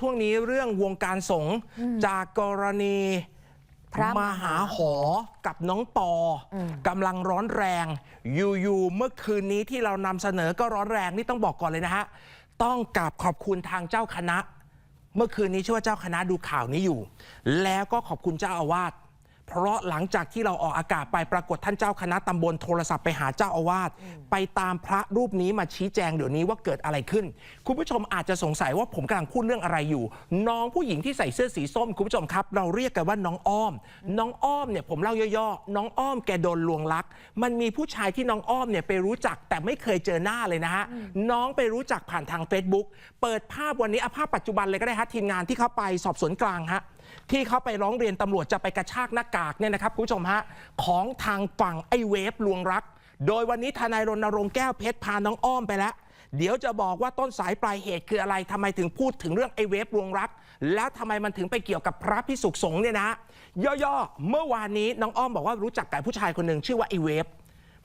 ช่วงนี้เรื่องวงการสงฆ์จากกรณีพระมหาหอกับน้องปออกำลังร้อนแรง อยู่ๆเมื่อคืนนี้ที่เรานำเสนอก็ร้อนแรงนี่ต้องบอกก่อนเลยนะฮะ ต้องกราบขอบคุณทางเจ้าคณะ เมื่อคืนนี้ชื่อว่าเจ้าคณะดูข่าวนี้อยู่ แล้วก็ขอบคุณเจ้าอาวาส เพราะหลังจากที่เราออกอากาศไปปรากฏท่านเจ้าคณะตำบลโทรศัพท์ไปหาเจ้าอาวาสไปตามพระรูปนี้มาชี้แจงเดี๋ยวนี้ว่าเกิดอะไรขึ้น คุณผู้ชมอาจจะสงสัยว่าผมกำลังพูดเรื่องอะไรอยู่ น้องผู้หญิงที่ใส่เสื้อสีส้มคุณผู้ชมครับ เราเรียกกันว่าน้องอ้อม น้องอ้อมเนี่ยผมเล่าย่อๆ น้องอ้อมแกโดนลวงลัก มันมีผู้ชายที่น้องอ้อมเนี่ยไปรู้จักแต่ไม่เคยเจอหน้าเลยนะฮะน้องไปรู้จักผ่านทาง Facebook เปิดภาพวันนี้เอาภาพปัจจุบันเลยก็ได้ฮะทีมงานที่เขาไปสอบสวนกลางฮะ ที่เขาไปร้องเรียนตำรวจจะไปกระชากหน้ากากเนี่ยนะครับคุณผู้ชมฮะของทางฝั่งไอ้เวฟลวงรัก โดยวันนี้ทนายรณรงค์แก้วเพชรพาน้องอ้อมไปแล้วเดี๋ยวจะบอกว่าต้นสายปลายเหตุคืออะไรทำไมถึงพูดถึงเรื่องไอ้เวฟลวงรัก แล้วทำไมมันถึงไปเกี่ยวกับพระพิสุขสงฆ์เนี่ยนะ ย่อๆ เมื่อวานนี้น้องอ้อมบอกว่ารู้จักกับผู้ชายคนหนึ่งชื่อว่าไอ้เวฟ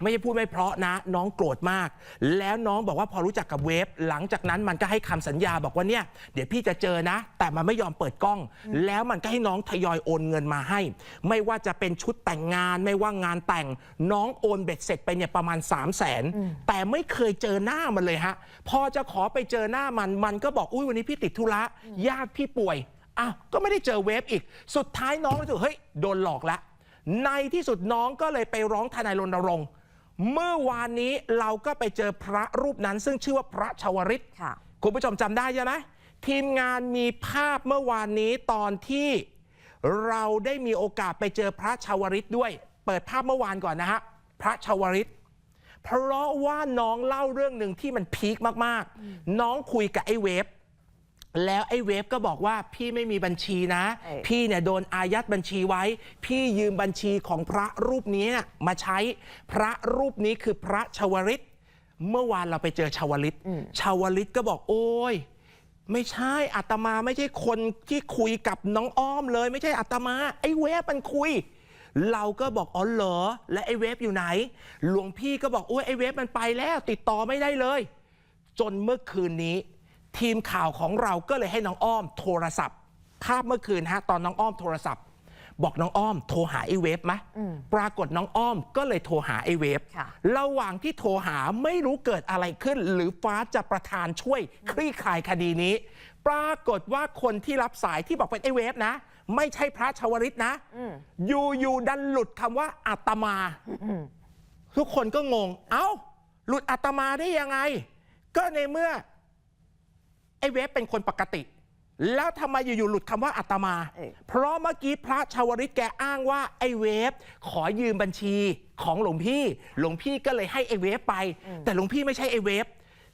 ไม่ใช่พูดไม่เพราะนะ น้องโกรธมาก แล้วน้องบอกว่าพอรู้จักกับเวฟหลังจากนั้นมันก็ให้คำสัญญาบอกว่าเนี่ยเดี๋ยวพี่จะเจอนะ แต่มันไม่ยอมเปิดกล้อง แล้วมันก็ให้น้องทยอยโอนเงินมาให้ ไม่ว่าจะเป็นชุดแต่งงาน ไม่ว่างานแต่ง น้องโอนเบ็ดเสร็จไปเนี่ยประมาณ 3 0 0แสนแต่ไม่เคยเจอหน้ามันเลยฮะพอจะขอไปเจอหน้ามันมันก็บอกอุ้ยวันนี้พี่ติดธุระญาติพี่ป่วยอ้าวก็ไม่ได้เจอเวฟอีก สุดท้ายน้องรู้สึกเฮ้ยโดนหลอกแล้วในที่สุดน้องก็เลยไปร้องทนายรณรงค์ เมื่อวานนี้เราก็ไปเจอพระรูปนั้นซึ่งชื่อว่าพระชวริตค่ะ คุณผู้ชมจำได้ใช่ไหมทีมงานมีภาพเมื่อวานนี้ตอนที่เราได้มีโอกาสไปเจอพระชวริตด้วย เปิดภาพเมื่อวานก่อนนะฮะพระชวริตเพราะว่าน้องเล่าเรื่องหนึ่งที่มันพีคมากๆ น้องคุยกับไอ้เวฟ แล้วไอ้เวฟก็บอกว่าพี่ไม่มีบัญชีนะ เออพี่เนี่ยโดนอายัดบัญชีไว้ พี่ยืมบัญชีของพระรูปนี้น่ะมาใช้ พระรูปนี้คือพระชวริต เมื่อวานเราไปเจอชาวลิต ชาวลิตก็บอกโอ้ย ไม่ใช่อาตมาไม่ใช่คนที่คุยกับน้องอ้อมเลย ไม่ใช่อาตมา ไอ้เวฟมันคุย เราก็บอกอ๋อเหรอ และไอ้เวฟอยู่ไหน หลวงพี่ก็บอกโอ้ยไอ้เวฟมันไปแล้ว ติดต่อไม่ได้เลย จนเมื่อคืนนี้ ทีมข่าวของเราก็เลยให้น้องอ้อมโทรศัพท์ ภาพเมื่อคืนฮะตอนน้องอ้อมโทรศัพท์ บอกน้องอ้อมโทรหาไอ้เวฟไหมปรากฏน้องอ้อมก็เลยโทรหาไอ้เวฟค่ะ ระหว่างที่โทรหาไม่รู้เกิดอะไรขึ้น หรือฟ้าจะประทานช่วยคลี่คลายคดีนี้ ปรากฏว่าคนที่รับสายที่บอกเป็นไอ้เวฟนะ ไม่ใช่พระชวริตนะอยู่อยู่ดันหลุดคำว่าอาตมา ทุกคนก็งง เอ้า หลุดอาตมาได้ยังไง ก็ในเมื่อไอ้เวฟเป็นคนปกติ แล้วทำไมอยู่ๆหลุดคำว่าอาตมา เออ เพราะเมื่อกี้พระชาวริตแกอ้างว่าไอ้เวฟขอยืมบัญชีของหลวงพี่ หลวงพี่ก็เลยให้ไอ้เวฟไป แต่หลวงพี่ไม่ใช่ไอ้เวฟ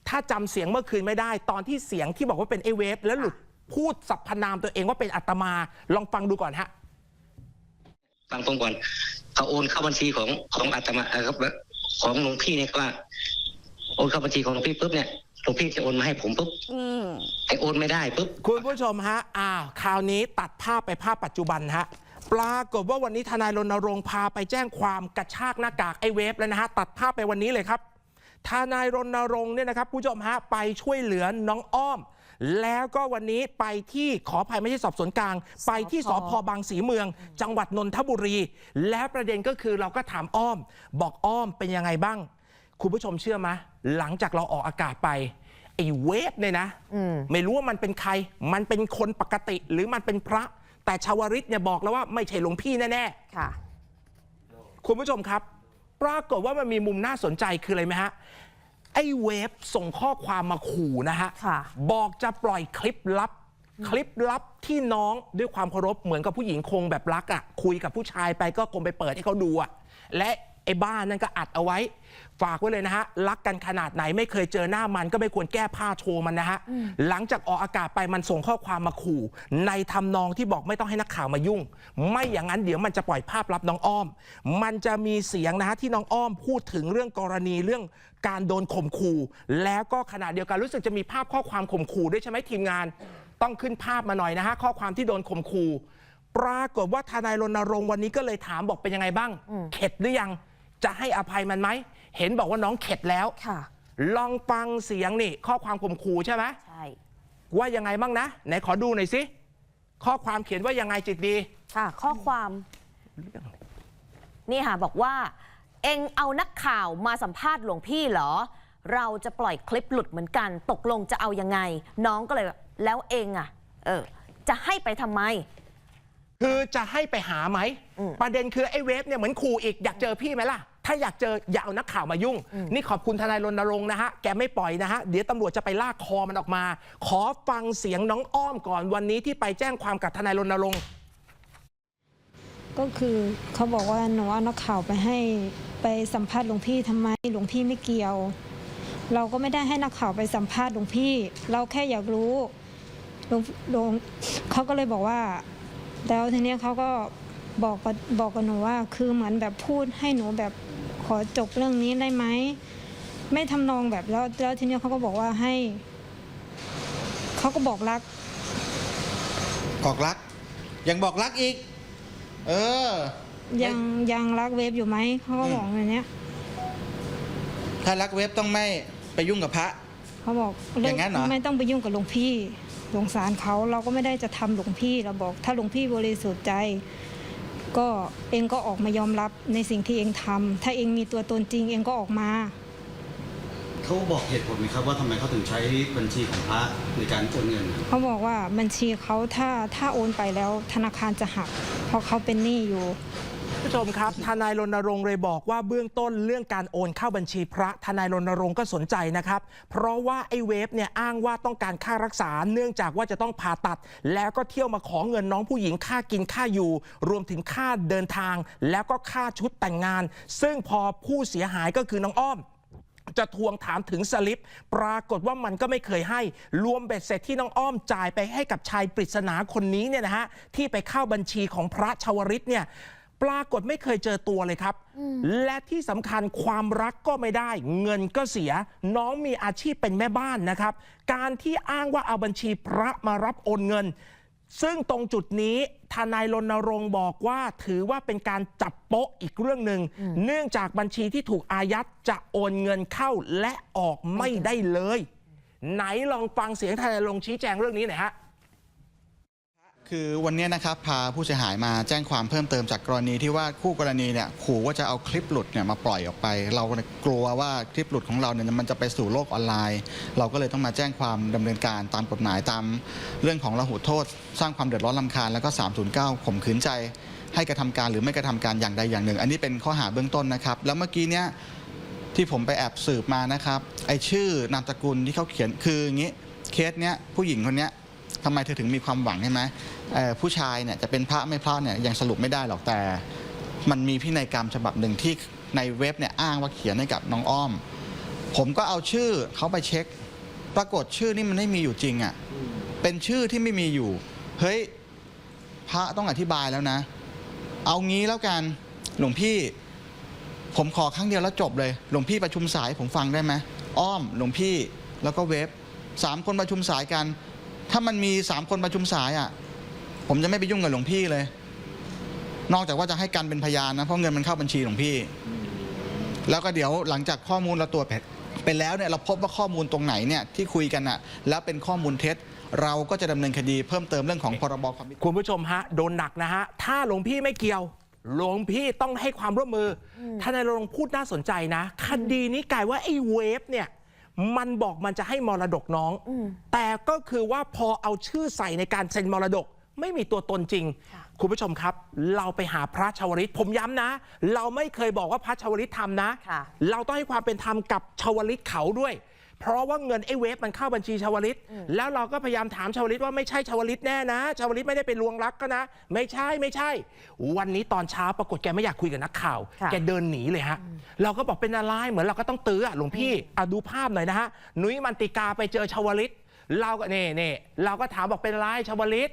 ถ้าจำเสียงเมื่อคืนไม่ได้ ตอนที่เสียงที่บอกว่าเป็นไอ้เวฟแล้วหลุดพูดสรรพนามตัวเองว่าเป็นอาตมา ลองฟังดูก่อนฮะ ฟังผมก่อนเขาโอนเข้าบัญชีของของอาตมาเอ่อครับของหลวงพี่เนี่ยว่า โอนเข้าบัญชีของหลวงพี่ปุ๊บเนี่ย หลวงพี่จะโอนมาให้ผมปุ๊บอืมไอโอนไม่ได้ปุ๊บคุณผู้ชมฮะอ้าวคราวนี้ตัดภาพไปภาพปัจจุบันฮะปรากฏว่าวันนี้ทนายรณรงค์พาไปแจ้งความกระชากหน้ากากไอ้เวฟแล้วนะฮะตัดภาพไปวันนี้เลยครับทนายรณรงค์เนี่ยนะครับผู้ชมฮะไปช่วยเหลือน้องอ้อม แล้วก็วันนี้ไปที่ขออภัยไม่ใช่สอบสวนกลาง ไปที่สพบางสีเมือง จังหวัดนนทบุรี แล้วประเด็นก็คือเราก็ถามอ้อม บอกอ้อมเป็นยังไงบ้าง คุณผู้ชมเชื่อไหมหลังจากเราออกอากาศไปไอ้เวฟเนี่ยนะอืมไม่รู้ว่ามันเป็นใคร มันเป็นคนปกติหรือมันเป็นพระ แต่ชาวริตเนี่ยบอกแล้วว่าไม่ใช่หลวงพี่แน่ค่ะๆคุณผู้ชมครับ ปรากฏว่ามันมีมุมน่าสนใจคืออะไรไหมฮะไอ้เวฟส่งข้อความมาขู่นะฮะค่ะบอกจะปล่อยคลิปลับ คลิปลับที่น้องด้วยความเคารพเหมือนกับผู้หญิงคงแบบรักอะ่ะ คุยกับผู้ชายไปก็คงไปเปิดให้เขาดูอะ่ะและ ไอ้บ้านนั่นก็อัดเอาไว้ ฝากไว้เลยนะฮะ รักกันขนาดไหนไม่เคยเจอหน้ามันก็ไม่ควรแก้ผ้าโชว์มันนะฮะ หลังจากออกอากาศไปมันส่งข้อความมาขู่ ในทำนองที่บอกไม่ต้องให้นักข่าวมายุ่ง ไม่อย่างนั้นเดี๋ยวมันจะปล่อยภาพลับน้องอ้อม มันจะมีเสียงนะฮะที่น้องอ้อมพูดถึงเรื่องกรณีเรื่องการโดนข่มขู่ แล้วก็ขณะเดียวกันรู้สึกจะมีภาพข้อความข่มขู่ด้วยใช่ไหมทีมงาน ต้องขึ้นภาพมาหน่อยนะฮะข้อความที่โดนข่มขู่ปรากฏว่าทนายรณรงค์วันนี้ก็เลยถามบอกเป็นยังไงบ้าง เข็ดหรือยัง จะให้อภัยมันไหม เห็นบอกว่าน้องเข็ดแล้ว ค่ะ ลองฟังเสียงนี่ ข้อความข่มขู่ใช่ไหมใช่ ว่ายังไงบ้างนะ ไหนขอดูหน่อยสิ ข้อความเขียนว่ายังไงจิตดี ค่ะ ข้อความ นี่ค่ะบอกว่า เองเอานักข่าวมาสัมภาษณ์หลวงพี่เหรอ เราจะปล่อยคลิปหลุดเหมือนกัน ตกลงจะเอายังไง น้องก็เลยแบบแล้วเองอะ เออ จะให้ไปทำไม คือจะให้ไปหาไหม อืม ประเด็นคือไอ้เวฟเนี่ยเหมือนขู่อีกอยากเจอพี่ไหมล่ะ ถ้าอยากเจออย่าเอานักข่าวมายุ่ง นี่ขอบคุณทนายรณรงค์นะฮะ แกไม่ปล่อยนะฮะ เดี๋ยวตำรวจจะไปลากคอมันออกมา ขอฟังเสียงน้องอ้อมก่อนวันนี้ที่ไปแจ้งความกับทนายรณรงค์ก็คือเขาบอกว่าหนูเอานักข่าวไปให้ไปสัมภาษณ์หลวงพี่ทำไมหลวงพี่ไม่เกี่ยว เราก็ไม่ได้ให้นักข่าวไปสัมภาษณ์หลวงพี่ เราแค่อยากรู้หลวงหลวงเขาก็เลยบอกว่า แล้วทีเนี้ยเขาก็บอกกับบอกกับหนูว่า คือเหมือนแบบพูดให้หนูแบบข อจบเรื่องนี้ได้ไหมไม่ทำนองแบบแล้วแล้วทีเนี้ยเขาก็บอกว่าให้เขาก็บอกรักบอกรัก ยังบอกรักอีก เออ ยังยังรักเวฟอยู่ไหมเขาก็บอกอย่างเนี้ย ถ้ารักเว็บต้องไม่ไปยุ่งกับพระเขาบอกอย่างนั้นเหรอไม่ต้องไปยุ่งกับหลวงพี่สงสารเขาเราก็ไม่ได้จะทำหลวงพี่เราบอก ถ้าหลวงพี่บริสุทธิ์ใจ ก็เองก็ออกมายอมรับในสิ่งที่เองทำถ้าเองมีตัวตนจริง เองก็ออกมา เขาบอกเหตุผลไหมครับว่าทำไมเขาถึงใช้บัญชีของพระในการโอนเงิน เขาบอกว่าบัญชีเขาถ้าถ้าโอนไปแล้วธนาคารจะหัก เพราะเขาเป็นหนี้อยู่ ผู้ชมครับ ทนายรณรงค์เลยบอกว่าเบื้องต้นเรื่องการโอนเข้าบัญชีพระทนายรณรงค์ก็สนใจนะครับ เพราะว่าไอ้เวฟเนี่ยอ้างว่าต้องการค่ารักษา เนื่องจากว่าจะต้องผ่าตัด แล้วก็เที่ยวมาขอเงินน้องผู้หญิงค่ากินค่าอยู่ รวมถึงค่าเดินทาง แล้วก็ค่าชุดแต่งงาน ซึ่งพอผู้เสียหายก็คือน้องอ้อมจะทวงถามถึงสลิป ปรากฏว่ามันก็ไม่เคยให้ รวมเบ็ดเสร็จที่น้องอ้อมจ่ายไปให้กับชายปริศนาคนนี้เนี่ยนะฮะที่ไปเข้าบัญชีของพระชวริตเนี่ย ปรากฏไม่เคยเจอตัวเลยครับ และที่สำคัญความรักก็ไม่ได้ เงินก็เสีย น้องมีอาชีพเป็นแม่บ้านนะครับ การที่อ้างว่าเอาบัญชีพระมารับโอนเงิน ซึ่งตรงจุดนี้ทนายรณรงค์บอกว่าถือว่าเป็นการจับโป๊ะอีกเรื่องหนึ่ง เนื่องจากบัญชีที่ถูกอายัดจะโอนเงินเข้าและออกไม่ได้เลย ไหนลองฟังเสียงทนายรณรงค์ชี้แจงเรื่องนี้หน่อยฮะ คือวันนี้นะครับพาผู้เสียหายมาแจ้งความเพิ่มเติมจากกรณีที่ว่าคู่กรณีเนี่ยขู่ว่าจะเอาคลิปหลุดเนี่ยมาปล่อยออกไป เรากลัวว่าคลิปหลุดของเราเนี่ยมันจะไปสู่โลกออนไลน์ เราก็เลยต้องมาแจ้งความดำเนินการตามกฎหมายตามเรื่องของระหุโทษ สร้างความเดือดร้อนลำคาญแล้วก็ 309 ข่มขืนใจ ให้กระทำการหรือไม่กระทำการอย่างใดอย่างหนึ่ง อันนี้เป็นข้อหาเบื้องต้นนะครับ แล้วเมื่อกี้เนี่ยที่ผมไปแอบสืบมานะครับไอชื่อนามสกุลที่เขาเขียนคืออย่างนี้เคสเนี้ยผู้หญิงคนเนี้ย ทำไมเธอถึงมีความหวังใช่ไหมผู้ชายเนี่ยจะเป็นพระไม่พระเนี่ยยังสรุปไม่ได้หรอกแต่ มันมีพินัยกรรมฉบับหนึ่งที่ในเว็บเนี่ยอ้างว่าเขียนให้กับน้องอ้อม ผมก็เอาชื่อเขาไปเช็ค ปรากฏชื่อนี่มันไม่มีอยู่จริงอะ่ะเป็นชื่อที่ไม่มีอยู่ เฮ้ยพระต้องอธิบายแล้วนะ เอางี้แล้วกันหลวงพี่ ผมขอครั้งเดียวแล้วจบเลย หลวงพี่ประชุมสายผมฟังได้ไหมอ้อมหลวงพี่แล้วก็เว็บสามคนประชุมสายกัน ถ้ามันมีสามคนประชุมสายอะ ผมจะไม่ไปยุ่งกับหลวงพี่เลย นอกจากว่าจะให้กันเป็นพยานนะเพราะเงินมันเข้าบัญชีหลวงพี่ แล้วก็เดี๋ยวหลังจากข้อมูลเราตรวจไปแล้วเนี่ยเราพบว่าข้อมูลตรงไหนเนี่ยที่คุยกันอะ แล้วเป็นข้อมูลเท็จเราก็จะดำเนินคดีเพิ่มเติมเรื่องของพรบความผิดคุณผู้ชมฮะ โดนหนักนะฮะ ถ้าหลวงพี่ไม่เกี่ยวหลวงพี่ต้องให้ความร่วมมืออทนายรณรงค์พูดน่าสนใจนะ คดีนี้กลายว่าไอ้เวฟเนี่ย มันบอกมันจะให้มรดกน้อง แต่ก็คือว่าพอเอาชื่อใส่ในการเซ็นมรดก ไม่มีตัวตนจริง คุณผู้ชมครับ เราไปหาพระชาวริต ผมย้ำนะ เราไม่เคยบอกว่าพระชาวริตทำนะค่ะเราต้องให้ความเป็นธรรมกับชาวลิตเขาด้วย เพราะว่าเงินไอ้เวฟมันเข้าบัญชีชาวลิต แล้วเราก็พยายามถามชาวลิตว่าไม่ใช่ชาวลิตแน่นะ ชาวลิตไม่ได้ไปลวงรักก็นะ ไม่ใช่ไม่ใช่ วันนี้ตอนเช้าปรากฏแกไม่อยากคุยกับนักข่าวค่ะแกเดินหนีเลยฮะ เราก็บอกเป็นอะไรเหมือนเราก็ต้องตื้ออะหลวงพี่อะดูภาพหน่อยนะฮะนุ้ยมันติกาไปเจอชาวลิต เราก็เน่เน่เราก็ถามบอกเป็นอะไรชาวลิต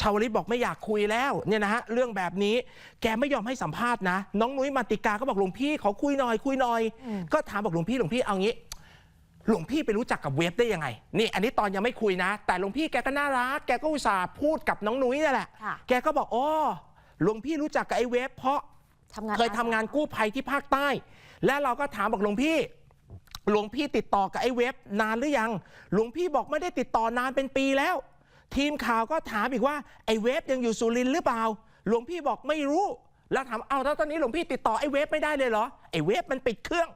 ชาวลิตบอกไม่อยากคุยแล้วเนี่ยนะฮะเรื่องแบบนี้แกไม่ยอมให้สัมภาษณ์นะ น้องนุ้ยมันติกาก็บอกหลวงพี่ขอคุยหน่อยคุยหน่อย ก็ถามบอกหลวงพี่หลวงพี่เอางี้ หลวงพี่ไปรู้จักกับเว็บได้ยังไง นี่อันนี้ตอนยังไม่คุยนะ แต่หลวงพี่แกก็น่ารัก แกก็อุตส่าห์พูดกับน้องนุ้ยนั่นแหละ ค่ะ แกก็บอกอ๋อหลวงพี่รู้จักกับไอ้เว็บเพราะ ทำงานเคยทำงานกู้ภัยที่ภาคใต้ และเราก็ถามบอกหลวงพี่ หลวงพี่ติดต่อกับไอ้เว็บนานหรือยัง หลวงพี่บอกไม่ได้ติดต่อนานเป็นปีแล้ว ทีมข่าวก็ถามอีกว่าไอ้เว็บยังอยู่สุรินทร์หรือเปล่า หลวงพี่บอกไม่รู้ แล้วถามเอาแล้วตอนนี้หลวงพี่ติดต่อไอ้เว็บไม่ได้เลยเหรอ ไอ้เว็บมันปิดเครื่อง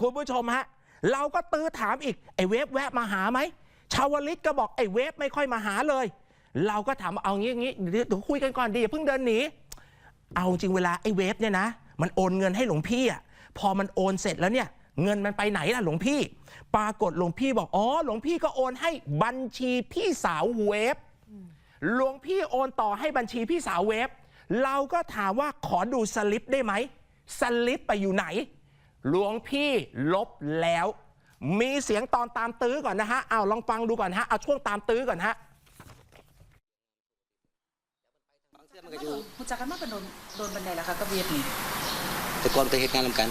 คุณผู้ชมฮะ เราก็ตื้อถามอีกไอ้เว็บแวะมาหาไหมชาวลิตก็บอกไอ้เว็บไม่ค่อยมาหาเลย เราก็ถามเอางี้งี้เดี๋ยวเดี๋ยวคุยกันก่อนดีอย่าเพิ่งเดินหนีเอาจริงเวลาไอ้เวฟเนี่ยนะ มันโอนเงินให้หลวงพี่อะพอมันโอนเสร็จแล้วเนี่ยเงินมันไปไหนล่ะหลวงพี่ ปรากฏหลวงพี่บอกอ๋อหลวงพี่ก็โอนให้บัญชีพี่สาวเวฟหลวงพี่โอนต่อให้บัญชีพี่สาวเวฟเราก็ถามว่าขอดูสลิปได้ไหมสลิปไปอยู่ไหน หลวงพี่ลบแล้ว มีเสียงตอนตามตื้อก่อนนะฮะเอาลองฟังดูก่อนฮะเอาช่วงตามตื้อก่อนฮะคุณจักกันมาเป็นโดนโดนบันไดแล้วค่ะก็เวียดนี่แต่ก่อนเคยเหตุงานนำกัน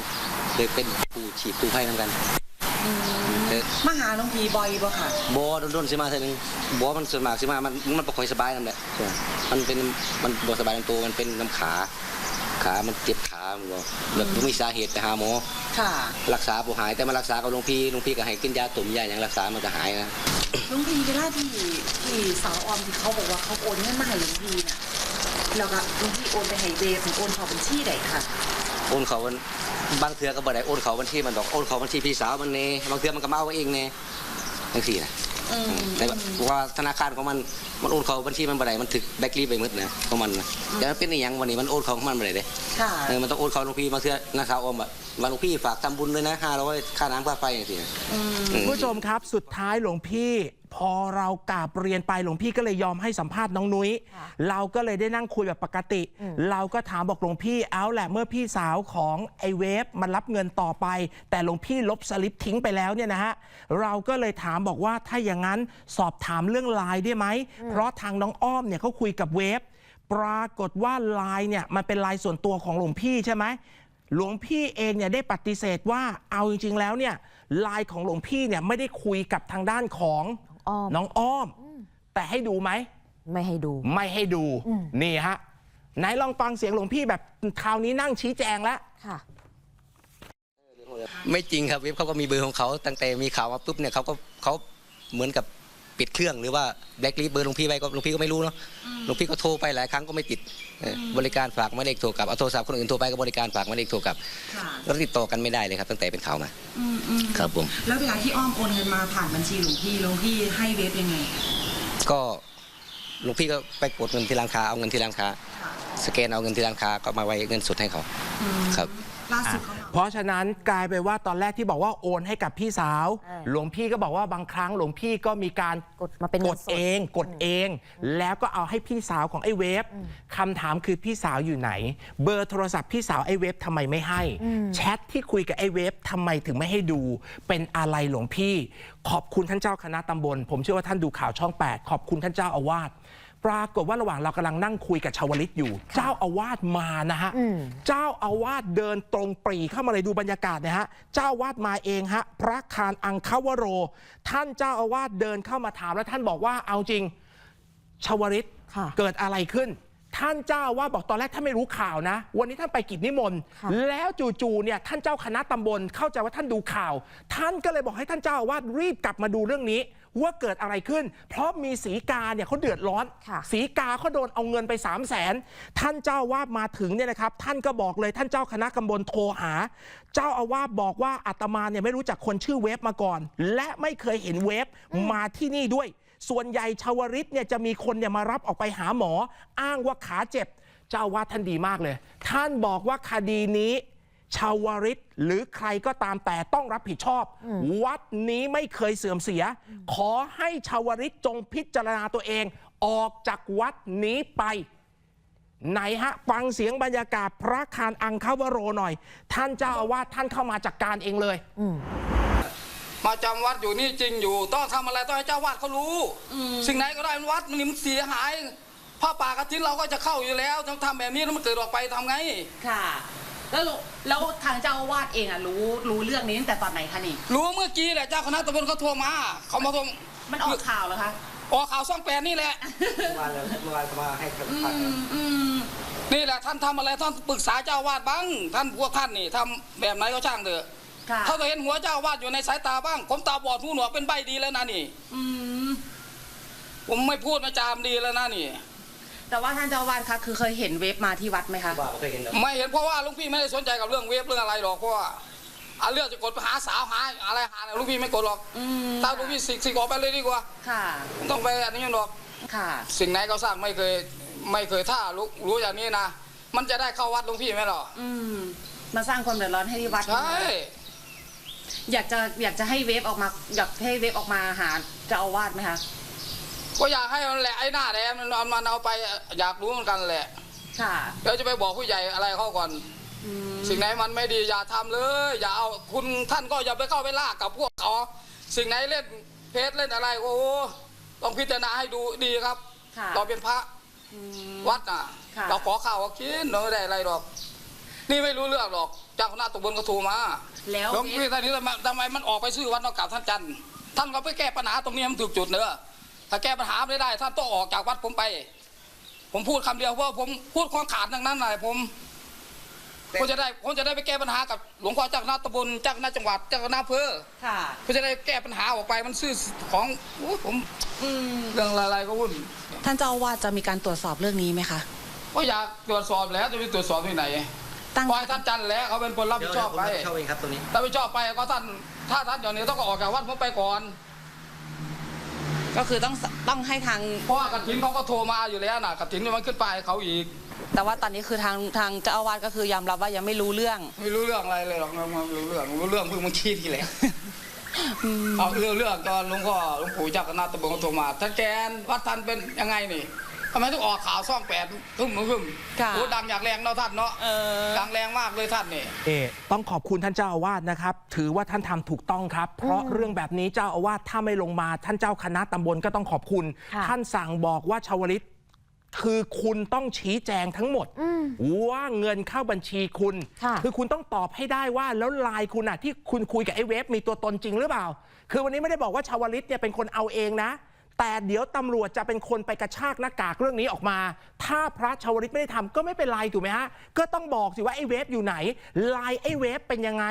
เคยเป็นผู้ฉีดผู้ไพ่นำกันแต่มาหาหลวงพี่บ่อยบ่ค่ะบอโดนๆสิมาเท่านึงบอมันส่วนมากสิมามันมันบ่ค่อยสบายนั่นแหละใช่มันเป็นมันบ่สบายในตัวมันเป็นน้ำขาขา มันเจ็บขา มันบ่แบบบ่มีสาเหตุไปหาหมอค่ะรักษาบ่หายแต่มารักษากับหลวงพี่หลวงพี่ก็ให้กินยาตุ่มยาอย่างรักษามันก็หายนะหลวงพี่เวลาที่ที่สาวออมที่เขาบอกว่าเขาโอนเงินมาให้หลวงพี่น่ะแล้วก็หลวงพี่โอนไปให้เวฟโอนเข้าบัญชีใดค่ะโอนเขามันบางเทื่อก็บ่ได้โอนเขาบัญชีมันดอกโอนเขาบัญชีพี่สาวมันเน่บางเทื่อมันก็มาเอาเองเน่จังซี่นะอืม แต่ว่าธนาคารของมันมันโอนเขาบัญชีมันบ่ได้มันถึกแบล็คลีไปหมดนะของมันนะแต่มันเป็นอีหยังวันนี้มันโอนเขาของมันบ่ได้เด้ค่ะเออมันต้องโอนเขาหลวงพี่บางเทื่อนะครับออมอะว่าหลวงพี่ฝากทำบุญด้วยนะ500ค่าน้ำค่าไฟจังซี่นะอืมอืมผู้ชมครับสุดท้ายหลวงพี่ พอเรากราบเรียนไปหลวงพี่ก็เลยยอมให้สัมภาษณ์น้องนุ้ยค่ะเราก็เลยได้นั่งคุยแบบปกติอืมเราก็ถามบอกหลวงพี่เอาแหละเมื่อพี่สาวของไอเวฟมันรับเงินต่อไป แต่หลวงพี่ลบสลิปทิ้งไปแล้วเนี่ยนะฮะเราก็เลยถามบอกว่าถ้าอย่างนั้นสอบถามเรื่องไลน์ได้ไหมเพราะทางน้องอ้อมเนี่ยเขาคุยกับเวฟปรากฏว่าไลน์เนี่ยมันเป็นไลน์ส่วนตัวของหลวงพี่ใช่ไหมหลวงพี่เองเนี่ยได้ปฏิเสธว่าเอาจริง ๆ แล้วเนี่ยไลน์ของหลวงพี่เนี่ยไม่ได้คุยกับทางด้านของ อ้อมน้องอ้อม แต่ให้ดูไหม ไม่ให้ดู ไม่ให้ดูอืมนี่ฮะ ไหนลองฟังเสียงหลวงพี่แบบคราวนี้นั่งชี้แจงแล้วค่ะ ไม่จริงครับเว็บเขาก็มีเบอร์ของเขาตั้งแต่มีข่าวมาปุ๊บเนี่ยเขาก็เขาเหมือนกับ ปิดเครื่องหรือว่าแบล็คลิสต์เบอร์หลวงพี่ไปก็หลวงพี่ก็ไม่รู้เนาะหลวงพี่ก็โทรไปหลายครั้งก็ไม่ติดเออบริการฝากหมายเลขโทรกลับเอาโทรศัพท์คนอื่นโทรไปก็บริการฝากหมายเลขโทรกลับค่ะแล้วติดต่อกันไม่ได้เลยครับตั้งแต่เป็นข่าวมาอืมอืมครับผมแล้วเวลาที่อ้อมโอนเงินมาผ่านบัญชีหลวงพี่หลวงพี่ให้เวฟยังไง ก็หลวงพี่ก็ไปกดเงินที่ร้านค้าเอาเงินที่ร้านค้าค่ะสแกนเอาเงินที่ร้านค้าก็มาไว้เงินสดให้เขาอืมครับล่าสุดเขามา เพราะฉะนั้นกลายไปว่าตอนแรกที่บอกว่าโอนให้กับพี่สาว เออหลวงพี่ก็บอกว่าบางครั้งหลวงพี่ก็มีการกดมาเป็นกเงิดนสด เองกดเอง แล้วก็เอาให้พี่สาวของไอ้เวฟคำถามคือพี่สาวอยู่ไหน เบอร์โทรศัพท์พี่สาวไอ้เวฟทำไมไม่ให้ แชทที่คุยกับไอ้เวฟทำไมถึงไม่ให้ดู เป็นอะไรหลวงพี่ ขอบคุณท่านเจ้าคณะตำบล ผมเชื่อว่าท่านดูข่าวช่อง 8 ขอบคุณท่านเจ้าอาวาส ปรากฏว่าระหว่างเรากำลังนั่งคุยกับชาวลิตอยู่ เจ้าอาวาสมานะฮะอืมเจ้าอาวาสเดินตรงปรีเข้ามาเลยดูบรรยากาศนะฮะ เจ้าอาวาสมาเองฮะ พระคารอังคาวโร ท่านเจ้าอาวาสเดินเข้ามาถามแล้วท่านบอกว่าเอาจริงชวริตค่ะเกิดอะไรขึ้นท่านเจ้าอาวาสบอกตอนแรกท่านไม่รู้ข่าวนะ วันนี้ท่านไปกิจนิมนต์ค่ะแล้วจู่ๆเนี่ยท่านเจ้าคณะตำบลเข้าใจว่าท่านดูข่าว ท่านก็เลยบอกให้ท่านเจ้าอาวาสรีบกลับมาดูเรื่องนี้ ว่าเกิดอะไรขึ้น เพราะมีสีกาเนี่ยเขาเดือดร้อนค่ะสีกาเขาโดนเอาเงินไป 3 0 0แสนท่านเจ้าอาวาสมาถึงเนี่ยนะครับ ท่านก็บอกเลยท่านเจ้าคณะตำบลโทรหา เจ้าอาวาสบอกว่าอาตมาเนี่ยไม่รู้จักคนชื่อเวฟมาก่อน และไม่เคยเห็นเวฟมาที่นี่ด้วย ส่วนใหญ่ชาวริตเนี่ยจะมีคนเนี่ยมารับออกไปหาหมอ อ้างว่าขาเจ็บ เจ้าอาวาสท่านดีมากเลย ท่านบอกว่าคดีนี้ ชาวริตหรือใครก็ตามแต่ต้องรับผิดชอบ วัดนี้ไม่เคยเสื่อมเสีย ขอให้ชาวริตจงพิจารณาตัวเอง ออกจากวัดนี้ไป ไหนฮะ ฟังเสียงบรรยากาศพระคารอังคาวโรหน่อย ท่านเจ้าอาวาสท่านเข้ามาจัดกการเองเลยมาจำวัดอยู่นี่จริงอยู่ ต้องทำอะไรต้องให้เจ้าวาดเขารู้สิ่งไหนก็ได้มันวัดมันนี่มันเสียหายผ้าป่ากระทิ้นเราก็จะเข้าอยู่แล้วต้องทำแบบนี้แล้วมันเกิดออกไปทำไงค่ะ แล้วหลวงแล้วทางเจ้าอาวาสเองอะรู้รู้เรื่องนี้ตั้งแต่ตอนไหนคะนี่ รู้เมื่อกี้แหละเจ้าคณะตำบลเขาโทรมาเขามาโทรมันออกข่าวเหรอคะออกข่าวซ่องแปดนี่แหละเมื่อวานเมื่อวานมาให้อืมอืมนี่แหละท่านทำอะไรท่านปรึกษาเจ้าวาดบ้าง ท่านพวกท่านนี่ทำแบบไหนก็ช่างเถอะค่ะถ้าก็เห็นหัวเจ้าอาวาดอยู่ในสายตาบ้าง ผมตาบอดหูหนวกเป็นใบดีแล้วนะนี่อืมผมไม่พูดไม่จามดีแล้วนะนี่ แต่ว่าท่านเจ้าอาวาสคะคือเคยเห็นเวฟมาที่วัดไหมคะ ว่าเคยเห็นแล้วไม่เห็นเพราะว่าลุงพี่ไม่ได้สนใจกับเรื่องเวฟเรื่องอะไรหรอกเพราะว่าอะเรื่องจะกดไปหาสาวหาอะไรหาเนี่ยลุงพี่ไม่กดหรอกอืม ถ้าลุงพี่สิกสิกออกไปเลยดีกว่าค่ะ ไม่ต้องไปอันนี้หรอก ค่ะ สิ่งไหนก็สร้างไม่เคยไม่เคยถ้ารู้รู้อย่างนี้นะมันจะได้เข้าวัดหลุงพี่ไหมหรออืม มาสร้างความเดือดร้อนให้ที่วัดใช่อยากจะอยากจะให้เวฟออกมาอยากให้เวฟออกมาหาเจ้าอาวาสไหมคะ ก็อยากให้มันแหละไอ้หน้าแดงมันเอามันเอาไปอยากรู้เหมือนกันแหละ ค่ะเดี๋ยวจะไปบอกผู้ใหญ่อะไรเขาก่อน อืมสิ่งไหนมันไม่ดีอย่าทำเลย อย่าเอาคุณท่านก็อย่าไปเข้าไปลากกับพวกเขาสิ่งไหนเล่นเพจเล่นอะไรโอ้โหต้องพิจารณาให้ดูดีครับ ค่ะเราเป็นพระอืม วัดน่ะ ค่ะ เราขอข้าวกินเราไม่ได้อะไรหรอก นี่ไม่รู้เรื่องหรอกเจ้าคณะตำบลก็โทรมา แล้วหลวงเวพี่ฟท่านนี้ทำไมทำไมมันออกไปซื้อวัดนอกกับท่านจันทร์ท่านก็ไปแก้ปัญหาตรงนี้ให้มันถูกจุดเนอะ ถ้าแก้ปัญหาไม่ได้ท่านต้องออกจากวัดผมไป ผมพูดคำเดียวเพราะผมพูดความขาดดังนั้นเลยผมผมจะได้ผมจะได้ไปแก้ปัญหากับหลวงพ่อเจ้าคณะตำบลเจ้าคณะจังหวัดเจ้าคณะอำเภอค่ะเพื่อจะได้แก้ปัญหาออกไปมันซื้อของโอ้ยผมอืมเรื่องอะไรๆก็วุ่นท่านเจ้าอาวาสจะมีการตรวจสอบเรื่องนี้ไหมคะก็อยากตรวจสอบแล้วจะไปตรวจสอบที่ไหนตั้งปล่อยท่านจันทร์แล้วเขาเป็นคนรับผิดชอบไปเดี๋ยวผมรับผิดชอบเองครับตรงนี้รับผิดชอบไปก็ท่านถ้าท่านอย่างนี้ต้องออกจากวัดผมไปก่อน ก็คือต้องต้องให้ทาง เพราะว่ากฐินเขาก็โทรมาอยู่แล้วนะกฐินมันขึ้นไปเขาอีก แต่ว่าตอนนี้คือทางทางเจ้าอาวาสก็คือยอมรับว่ายังไม่รู้เรื่อง ไม่รู้เรื่องอะไรเลยหรอกไม่รู้เรื่องรู้เรื่องเพิ่งเมื่อกี้ทีแหละเอาเรื่องเรื่องตอนหลวงพ่อหลวงปู่เจ้าคณะตำบลเขาโทรมาท่านแกนวัดท่านเป็นยังไงนี่ ทำไมต้องออกข่าวซ่องแปดทุ่มหนึ่งทุ่มค่ะโอ้ดังอยากแรงเนาะท่านเนาะเออดังแรงมากเลยท่านนี่เออต้องขอบคุณท่านเจ้าอาวาสนะครับ ถือว่าท่านทำถูกต้องครับ เพราะเรื่องแบบนี้เจ้าอาวาสถ้าไม่ลงมา ท่านเจ้าคณะตำบลก็ต้องขอบคุณค่ะท่านสั่งบอกว่าชาวลิตคือคุณต้องชี้แจงทั้งหมดว่าเงินเข้าบัญชีคุณค่ะอคุณต้องตอบให้ได้ว่าแล้วไลน์คุณอะที่คุณคุยกับไอ้เวฟมีตัวตนจริงหรือเปล่า คือวันนี้ไม่ได้บอกว่าชาวลิตเนี่ยเป็นคนเอาเองนะ แต่เดี๋ยวตำรวจจะเป็นคนไปกระชากหน้ากากเรื่องนี้ออกมา ถ้าพระชาวลิตไม่ได้ทำก็ไม่เป็นไรถูกไหมฮะ ก็ต้องบอกสิว่าไอ้เวฟอยู่ไหนลน์ไอ้เวฟเป็นยังไง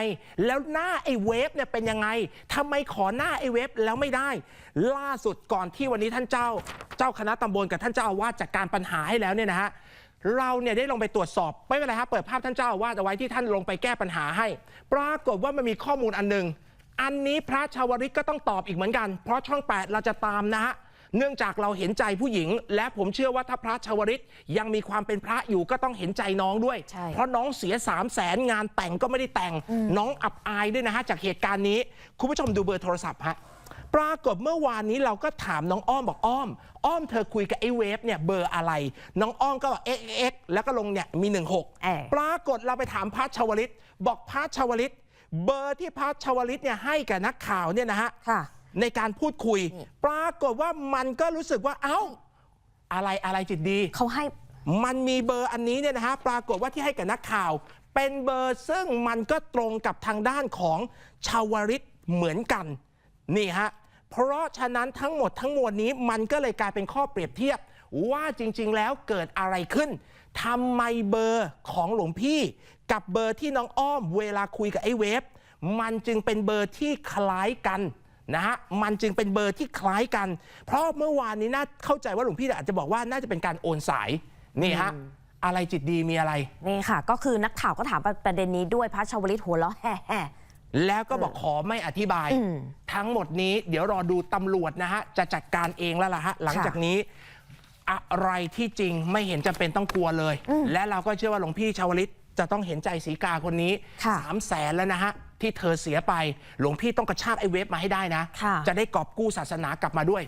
แล้วหน้าไอ้เวฟเนี่ยเป็นยังไงทำไมขอหน้าไอ้เวฟแล้วไม่ได้ ล่าสุดก่อนที่วันนี้ท่านเจ้า เจ้าคณะตำบลกับท่านเจ้าอาวาสจัดการปัญหาให้แล้วเนี่ยนะฮะเราเนี่ยได้ลงไปตรวจสอบไม่เป็นไรครับเปิดภาพท่านเจ้าอาวาสเอาไว้ที่ท่านลงไปแก้ปัญหาให้ ปรากฏว่ามันมีข้อมูลอันหนึ่ง อันนี้พระชาวริตก็ต้องตอบอีกเหมือนกัน เพราะช่อง 8 เราจะตามนะฮะเนื่องจากเราเห็นใจผู้หญิง และผมเชื่อว่าถ้าพระชาวริตยังมีความเป็นพระอยู่ก็ต้องเห็นใจน้องด้วยใช่เพราะน้องเสีย3 0 0แสนงานแต่งก็ไม่ได้แต่ง น้องอับอายด้วยนะฮะจากเหตุการณ์นี้ คุณผู้ชมดูเบอร์โทรศัพท์ฮะปรากฏเมื่อวานนี้เราก็ถามน้องอ้อมบอกอ้อม อ้อมเธอคุยกับไอ้เวฟเนี่ยเบอร์อะไร น้องอ้อมก็บอกเอ็กเอ็กแล้วก็ลงเนี่ยมีเออ16ปรากฏเราไปถามพัชชาวลิตบอกพัชชาวลิต เบอร์ที่พัชชาวลิตเนี่ยให้กับนักข่าวเนี่ยนะฮะค่ะ ในการพูดคุย นี่ ปรากฏว่ามันก็รู้สึกว่าเอ้า อะไรอะไรจิตดี เขาให้ มันมีเบอร์อันนี้เนี่ยนะฮะปรากฏว่าที่ให้กับนักข่าว เป็นเบอร์ซึ่งมันก็ตรงกับทางด้านของชาวริตเหมือนกัน นี่ฮะ เพราะฉะนั้นทั้งหมดทั้งมวลนี้มันก็เลยกลายเป็นข้อเปรียบเทียบว่าจริง ๆ แล้วเกิดอะไรขึ้น ทำไมเบอร์ของหลวงพี่ กับเบอร์ที่น้องอ้อมเวลาคุยกับไอ้เวฟมันจึงเป็นเบอร์ที่คล้ายกันนะฮะมันจึงเป็นเบอร์ที่คล้ายกัน เพราะเมื่อวานนี้น่าเข้าใจว่าหลวงพี่อาจจะบอกว่าน่าจะเป็นการโอนสายนี่ฮะอะไรจิตดีมีอะไรนี่ค่ะ ก็คือนักข่าวก็ถามประเด็นนี้ด้วยพระชาวลิตหัวเราะแฮ่ๆแล้วก็บอกขอไม่อธิบายอืมทั้งหมดนี้เดี๋ยวรอดูตำรวจนะฮะ จะจัดการเองแล้วล่ะฮะ หลังจากนี้ อะไรที่จริงไม่เห็นจำเป็นต้องกลัวเลย และเราก็เชื่อว่าหลวงพี่ชาวลิตจะต้องเห็นใจสีกาคนนี้ค่ะสามแสนแล้วนะฮะ ที่เธอเสียไป หลวงพี่ต้องกระชากไอ้เวฟมาให้ได้นะ ค่ะ จะได้กอบกู้ศาสนากลับมาด้วย